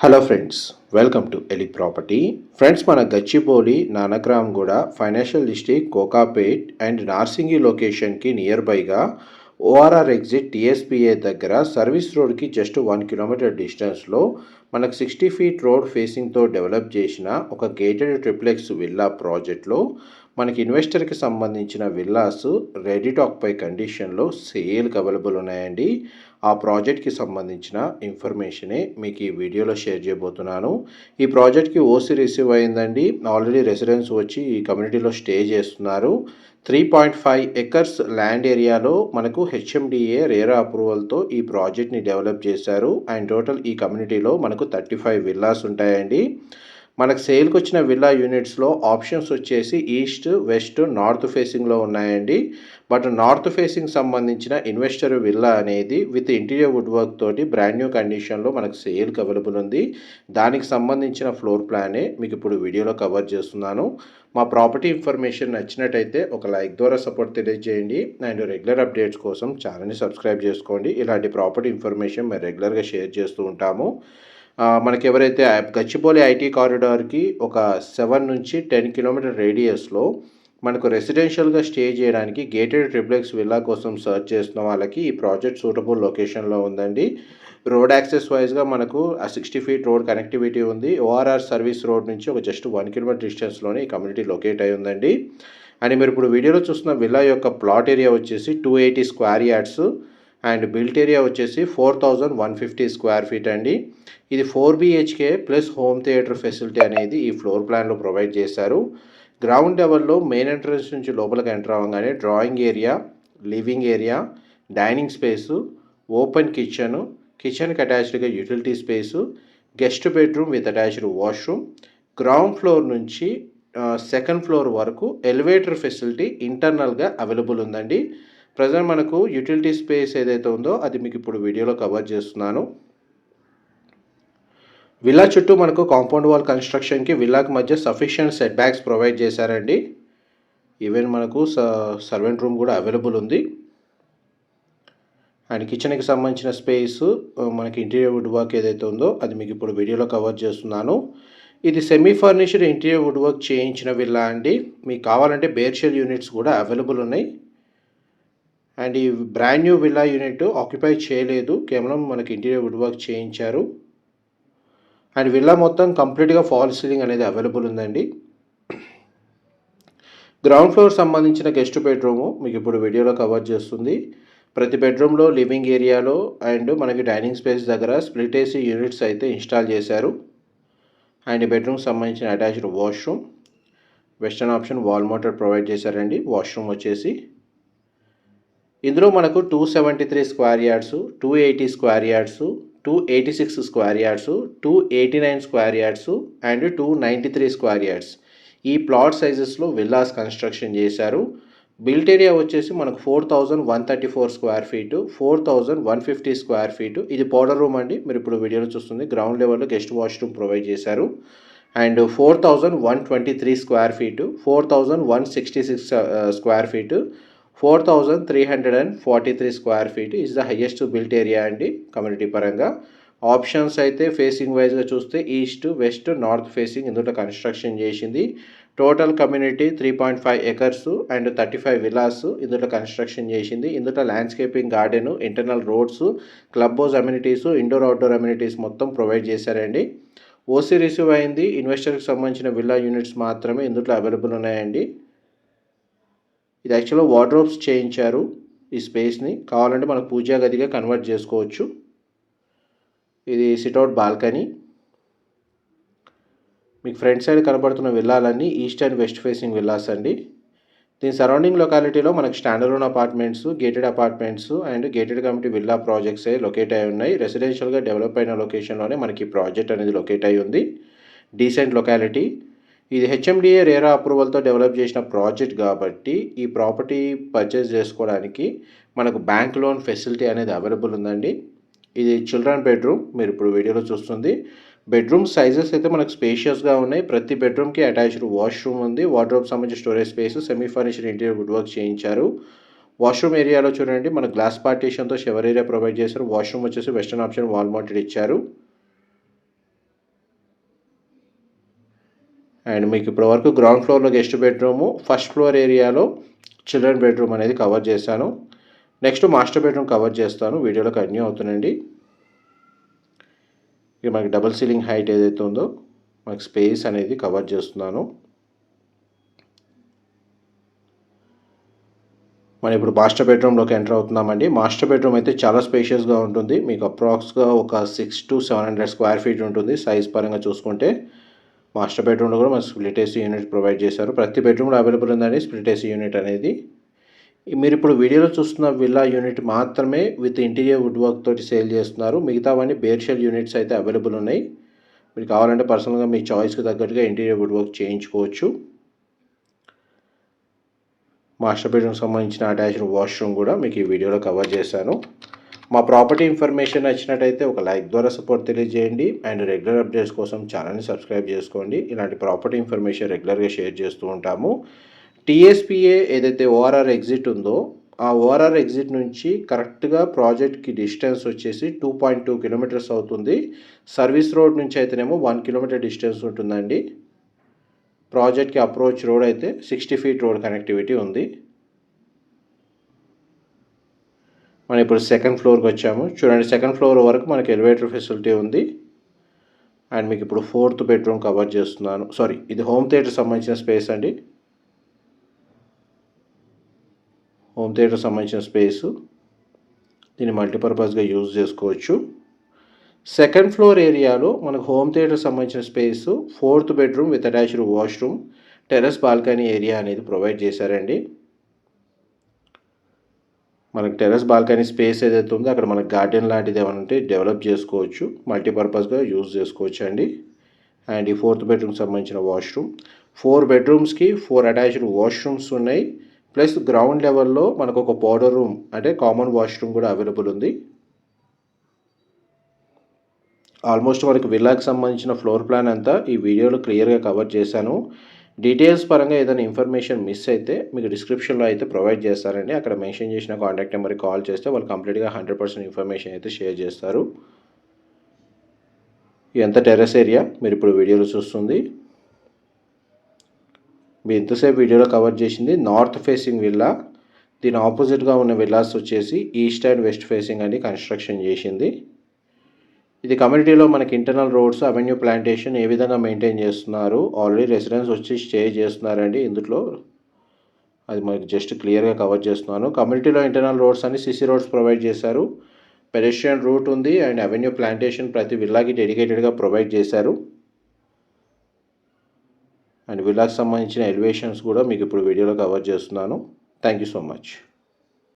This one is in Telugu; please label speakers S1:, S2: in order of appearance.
S1: హలో ఫ్రెండ్స్ వెల్కమ్ టు ఎలి ప్రాపర్టీ ఫ్రెండ్స్ మన Gachibowli Nanakramguda financial district Kokapet and Narsingi లొకేషన్కి నియర్ బైగా ఓఆర్ఆర్ ఎగ్జిట్ టీఎస్పీఏ దగ్గర సర్వీస్ రోడ్కి జస్ట్ వన్ కిలోమీటర్ డిస్టెన్స్లో మనకు సిక్స్టీ ఫీట్ రోడ్ ఫేసింగ్తో డెవలప్ చేసిన ఒక గేటెడ్ ట్రిప్లెక్స్ విల్లా ప్రాజెక్ట్లో మనకి ఇన్వెస్టర్కి సంబంధించిన విల్లాస్ రెడీ టాక్ పై కండిషన్లో సేల్కి అవైలబుల్ ఉన్నాయండి. ఆ ప్రాజెక్ట్కి సంబంధించిన ఇన్ఫర్మేషనే మీకు ఈ వీడియోలో షేర్ చేయబోతున్నాను. ఈ ప్రాజెక్ట్కి ఓసీ రిసీవ్ అయిందండి. ఆల్రెడీ రెసిడెన్స్ వచ్చి ఈ కమ్యూనిటీలో స్టే చేస్తున్నారు. Three point five acres land ఏరియాలో మనకు హెచ్ఎండిఏ రేరా అప్రూవల్తో ఈ ప్రాజెక్ట్ని డెవలప్ చేశారు. అండ్ టోటల్ ఈ కమ్యూనిటీలో మనకు థర్టీ ఫైవ్ విల్లాస్ ఉంటాయండి. మనకు సేల్కి వచ్చిన విల్లా యూనిట్స్లో ఆప్షన్స్ వచ్చేసి ఈస్ట్ వెస్ట్ నార్త్ ఫేసింగ్లో ఉన్నాయండి. బట్ నార్త్ ఫేసింగ్ సంబంధించిన ఇన్వెస్టర్ విల్లా అనేది విత్ ఇంటీరియర్ వుడ్ వర్క్ తోటి బ్రాండ్ న్యూ కండిషన్లో మనకు సేల్కి అవైలబుల్ ఉంది. దానికి సంబంధించిన ఫ్లోర్ ప్లానే మీకు ఇప్పుడు వీడియోలో కవర్ చేస్తున్నాను. మా ప్రాపర్టీ ఇన్ఫర్మేషన్ నచ్చినట్టయితే ఒక లైక్ ద్వారా సపోర్ట్ తెలియజేయండి. అండ్ రెగ్యులర్ అప్డేట్స్ కోసం ఛానల్ని సబ్స్క్రైబ్ చేసుకోండి. ఇలాంటి ప్రాపర్టీ ఇన్ఫర్మేషన్ మేము రెగ్యులర్గా షేర్ చేస్తూ ఉంటాము. మనకి ఎవరైతే గచ్చిబౌలి ఐటీ కారిడార్కి ఒక సెవెన్ నుంచి టెన్ కిలోమీటర్ రేడియస్లో మనకు రెసిడెన్షియల్గా స్టే చేయడానికి గేటెడ్ ట్రిప్లెక్స్ విల్లా కోసం సర్చ్ చేస్తున్న వాళ్ళకి ఈ ప్రాజెక్ట్ సూటబుల్ లొకేషన్లో ఉందండి. రోడ్ యాక్సెస్ వైజ్గా మనకు ఆ సిక్స్టీ ఫీట్ రోడ్ కనెక్టివిటీ ఉంది. ఓఆర్ఆర్ సర్వీస్ రోడ్ నుంచి ఒక జస్ట్ వన్ కిలోమీటర్ డిస్టెన్స్లోనే ఈ కమ్యూనిటీ లొకేట్ అయి ఉందండి. అండ్ మీరు ఇప్పుడు వీడియోలో చూస్తున్న విల్లా యొక్క ప్లాట్ ఏరియా వచ్చేసి two eighty square yards. And built area వచ్చేసి four thousand one fifty square feet అండి. ఇది four BHK plus home theatre facility అనేది ఈ ఫ్లోర్ ప్లాన్లో ప్రొవైడ్ చేశారు. గ్రౌండ్ లెవెల్లో మెయిన్ ఎంట్రన్స్ నుంచి లోపలికి ఎంటర్ అవ్వగానే drawing area living area dining space open kitchen కిచెన్కి అటాచ్డ్గా utility space guest bedroom with attached washroom ground floor నుంచి సెకండ్ ఫ్లోర్ వరకు ఎలివేటర్ ఫెసిలిటీ ఇంటర్నల్గా అవైలబుల్ ఉందండి. ప్రజెంట్ మనకు యూటిలిటీ స్పేస్ ఏదైతే ఉందో అది మీకు ఇప్పుడు వీడియోలో కవర్ చేస్తున్నాను. విల్లా చుట్టూ మనకు కాంపౌండ్ వాల్ కన్స్ట్రక్షన్కి విల్లాకి మధ్య సఫిషియంట్ సెట్ బ్యాక్స్ ప్రొవైడ్ చేశారండి. ఈవెన్ మనకు సర్వెంట్ రూమ్ కూడా అవైలబుల్ ఉంది. అండ్ కిచెన్కి సంబంధించిన స్పేస్ మనకి ఇంటీరియర్ వుడ్ వర్క్ ఏదైతే ఉందో అది మీకు ఇప్పుడు వీడియోలో కవర్ చేస్తున్నాను. ఇది semi furnished interior wood work చేయించిన విల్లా అండి. మీకు కావాలంటే బేర్షెల్ యూనిట్స్ కూడా అవైలబుల్ ఉన్నాయి. అండ్ ఈ brand new villa unit occupy చేయలేదు. కేవలం మనకి ఇంటీరియర్ వుడ్ వర్క్ చేయించారు. అండ్ విల్లా మొత్తం కంప్లీట్గా ఫాల్ సీలింగ్ అనేది అవైలబుల్ ఉందండి. గ్రౌండ్ ఫ్లోర్ సంబంధించిన గెస్ట్ బెడ్రూము మీకు ఇప్పుడు వీడియోలో కవర్ చేస్తుంది. ప్రతి బెడ్రూమ్లో లివింగ్ ఏరియాలో అండ్ మనకి డైనింగ్ స్పేస్ దగ్గర స్ప్లిట్ ఏసీ యూనిట్స్ అయితే ఇన్స్టాల్ చేశారు. అండ్ బెడ్రూమ్ సంబంధించిన attached washroom western option wall motor provide చేశారండి. వాష్రూమ్ వచ్చేసి ఇందులో మనకు two seventy three square yards two eighty square yards two eighty six square yards two eighty nine square yards and two ninety three square yards ఈ ప్లాట్ సైజెస్లో విల్లాస్ కన్స్ట్రక్షన్ చేశారు. బిల్ట్ ఏరియా వచ్చేసి మనకు four thousand one thirty four square feet four thousand one fifty square feet ఇది పౌడర్ రూమ్ అండి. మీరు ఇప్పుడు వీడియోలో చూస్తుంది. గ్రౌండ్ లెవెల్లో గెస్ట్ వాష్రూమ్ ప్రొవైడ్ చేశారు. And four thousand one twenty three square feet four thousand one sixty six square feet four thousand three hundred and forty three square feet is the highest built area అండి కమ్యూనిటీ పరంగా. ఆప్షన్స్ అయితే ఫేసింగ్ వైజ్గా చూస్తే ఈస్ట్ వెస్ట్ నార్త్ ఫేసింగ్ ఇందులో కన్స్ట్రక్షన్ చేసింది. Total community three point five acres and thirty five villas ఇందులో కన్స్ట్రక్షన్ చేసింది. ఇందులో landscaping garden internal roads club house amenities indoor outdoor amenities మొత్తం ప్రొవైడ్ చేశారండి. ఓసీ రిసీవ్ అయింది. ఇన్వెస్టర్కి సంబంధించిన విల్లా యూనిట్స్ మాత్రమే ఇందులో అవైలబుల్ ఉన్నాయండి. ఇది యాక్చువల్గా వార్డ్రోబ్స్ చేయించారు ఈ స్పేస్ని కావాలంటే మనకు పూజా గదిగా కన్వర్ట్ చేసుకోవచ్చు. ఇది సిట్అవుట్ బాల్కనీ మీకు ఫ్రంట్ సైడ్ కనబడుతున్న విల్లాలన్నీ east and west facing villas అండి. దీని సరౌండింగ్ లొకాలిటీలో మనకు standalone apartments gated apartments and gated community villa projects locate అయి ఉన్నాయి. రెసిడెన్షియల్గా డెవలప్ అయిన లొకేషన్లోనే మనకి ప్రాజెక్ట్ అనేది లొకేట్ అయి ఉంది. డీసెంట్ లొకాలిటీ ఇది హెచ్ఎండిఏ రేరా అప్రూవల్తో డెవలప్ చేసిన ప్రాజెక్ట్ కాబట్టి ఈ ప్రాపర్టీ పర్చేస్ చేసుకోవడానికి మనకు బ్యాంక్ లోన్ ఫెసిలిటీ అనేది అవైలబుల్ ఉందండి. ఇది చిల్డ్రన్ బెడ్రూమ్ మీరు ఇప్పుడు వీడియోలో చూస్తుంది. బెడ్రూమ్ సైజెస్ అయితే మనకు స్పేషియస్గా ఉన్నాయి. ప్రతి బెడ్రూమ్కి అటాచ్డ్ వాష్రూమ్ ఉంది. వార్డ్రోబ్ సంబంధించిన storage space semi furniture interior wood work చేయించారు వాష్రూమ్ ఏరియాలో చూడండి. మన గ్లాస్ పార్టీషన్తో షవర్ ఏరియా ప్రొవైడ్ చేశారు. వాష్రూమ్ వచ్చేసి వెస్టర్న్ ఆప్షన్ వాల్ మౌంటెడ్ ఇచ్చారు. అండ్ మీకు ఇప్పటివరకు గ్రౌండ్ ఫ్లోర్లో గెస్ట్ బెడ్రూము ఫస్ట్ ఫ్లోర్ ఏరియాలో చిల్డ్రన్ బెడ్రూమ్ అనేది కవర్ చేశాను. నెక్స్ట్ మాస్టర్ బెడ్రూమ్ కవర్ చేస్తాను. వీడియోలో కంటిన్యూ అవుతుందండి. ఇక మనకి డబుల్ సీలింగ్ హైట్ ఏదైతే ఉందో మనకి స్పేస్ అనేది కవర్ చేస్తున్నాను. మనం ఇప్పుడు మాస్టర్ బెడ్రూమ్లోకి ఎంటర్ అవుతున్నామండి. మాస్టర్ బెడ్రూమ్ అయితే చాలా స్పేషియస్గా ఉంటుంది. మీకు అప్రాక్స్గా ఒక six to seven hundred square feet ఉంటుంది సైజ్ పరంగా చూసుకుంటే. మాస్టర్ బెడ్రూమ్లో కూడా మనకు స్ప్లిట్ ఏసీ యూనిట్ ప్రొవైడ్ చేశారు. ప్రతి బెడ్రూమ్లో అవైలబుల్ ఉందండి స్ప్లిట్ ఏసీ యూనిట్ అనేది. మీరు ఇప్పుడు వీడియోలో చూస్తున్న విల్లా యూనిట్ మాత్రమే విత్ ఇంటీరియర్ వుడ్ వర్క్ తోటి సేల్ చేస్తున్నారు. మిగతావన్నీ బేర్షెల్ యూనిట్స్ అయితే అవైలబుల్ ఉన్నాయి. మీరు కావాలంటే పర్సనల్గా మీ చాయిస్కి తగ్గట్టుగా ఇంటీరియర్ వుడ్ వర్క్ చేయించుకోవచ్చు. మాస్టర్ బెడ్రూమ్కి సంబంధించిన అటాచ్డ్ వాష్రూమ్ కూడా మీకు ఈ వీడియోలో కవర్ చేశాను. మా ప్రాపర్టీ ఇన్ఫర్మేషన్ నచ్చినట్టయితే ఒక లైక్ ద్వారా సపోర్ట్ తెలియజేయండి అండ్ రెగ్యులర్ అప్డేట్స్ కోసం ఛానల్ని సబ్స్క్రైబ్ చేసుకోండి. ఇలాంటి ప్రాపర్టీ ఇన్ఫర్మేషన్ రెగ్యులర్గా షేర్ చేస్తూ ఉంటాము. టీఎస్పిఏ ఏదైతే ఓఆర్ఆర్ ఎగ్జిట్ ఉందో ఆ ఓఆర్ఆర్ ఎగ్జిట్ నుంచి కరెక్ట్గా ప్రాజెక్ట్కి డిస్టెన్స్ వచ్చేసి టూ పాయింట్ టూ కిలోమీటర్స్ అవుతుంది. సర్వీస్ రోడ్ నుంచి అయితేనేమో వన్ కిలోమీటర్ డిస్టెన్స్ ఉంటుందండి. ప్రాజెక్ట్కి అప్రోచ్ రోడ్ అయితే సిక్స్టీ ఫీట్ రోడ్ కనెక్టివిటీ ఉంది. మనం ఇప్పుడు సెకండ్ ఫ్లోర్కి వచ్చాము. చూడండి సెకండ్ ఫ్లోర్ వరకు మనకి ఎలివేటర్ ఫెసిలిటీ ఉంది. అండ్ మీకు ఇప్పుడు ఫోర్త్ బెడ్రూమ్ కవర్ చేస్తున్నాను. సారీ ఇది హోమ్ థియేటర్ సంబంధించిన స్పేస్ అండి. హోమ్ థియేటర్ సంబంధించిన స్పేసు దీన్ని మల్టీపర్పస్గా యూజ్ చేసుకోవచ్చు. సెకండ్ ఫ్లోర్ ఏరియాలో మనకు హోమ్ థియేటర్ సంబంధించిన space fourth bedroom with attached washroom terrace balcony area అనేది ప్రొవైడ్ చేశారండి. మనకు టెర్రస్ బాల్కనీ స్పేస్ ఏదైతే ఉందో అక్కడ మనకు గార్డెన్ లాంటిది ఏమైనా ఉంటే డెవలప్ చేసుకోవచ్చు మల్టీపర్పస్గా యూజ్ చేసుకోవచ్చు అండి. అండ్ ఈ ఫోర్త్ బెడ్రూమ్కి సంబంధించిన వాష్రూమ్. ఫోర్ బెడ్రూమ్స్కి ఫోర్ అటాచ్డ్ వాష్రూమ్స్ ఉన్నాయి. ప్లస్ గ్రౌండ్ లెవెల్లో మనకు ఒక పౌడర్ రూమ్ అంటే కామన్ వాష్రూమ్ కూడా అవైలబుల్ ఉంది. ఆల్మోస్ట్ మనకి విల్లాకి సంబంధించిన ఫ్లోర్ ప్లాన్ అంతా ఈ వీడియోలో క్లియర్గా కవర్ చేశాను. డీటెయిల్స్ పరంగా ఏదైనా ఇన్ఫర్మేషన్ మిస్ అయితే మీకు డిస్క్రిప్షన్లో అయితే ప్రొవైడ్ చేస్తారండి. అక్కడ మెన్షన్ చేసిన కాంటాక్ట్ నెంబర్కి కాల్ చేస్తే వాళ్ళు కంప్లీట్గా హండ్రెడ్ పర్సెంట్ ఇన్ఫర్మేషన్ అయితే షేర్ చేస్తారు. ఎంత టెర్రస్ ఏరియా మీరు ఇప్పుడు వీడియోలో చూస్తుంది. మీరు ఎంతసేపు వీడియోలో కవర్ చేసింది నార్త్ ఫేసింగ్ విల్లా దీని ఆపోజిట్గా ఉన్న విల్లాస్ వచ్చేసి ఈస్ట్ అండ్ వెస్ట్ ఫేసింగ్ అని కన్స్ట్రక్షన్ చేసింది. ఇది కమ్యూనిటీలో మనకి ఇంటర్నల్ రోడ్స్ అవెన్యూ ప్లాంటేషన్ ఏ విధంగా మెయింటైన్ చేస్తున్నారు? ఆల్రెడీ రెసిడెన్స్ వచ్చి స్టే చేస్తున్నారండి ఇందులో అది మనకి జస్ట్ క్లియర్గా కవర్ చేస్తున్నాను. కమ్యూనిటీలో ఇంటర్నల్ రోడ్స్ అని సిసి రోడ్స్ ప్రొవైడ్ చేశారు. పెడెస్ట్రియన్ రూట్ ఉంది అండ్ అవెన్యూ ప్లాంటేషన్ ప్రతి విల్లాకి డెడికేటెడ్గా ప్రొవైడ్ చేశారు. అండ్ విల్లాకి సంబంధించిన ఎలివేషన్స్ కూడా మీకు ఇప్పుడు వీడియోలో కవర్ చేస్తున్నాను. Thank you so much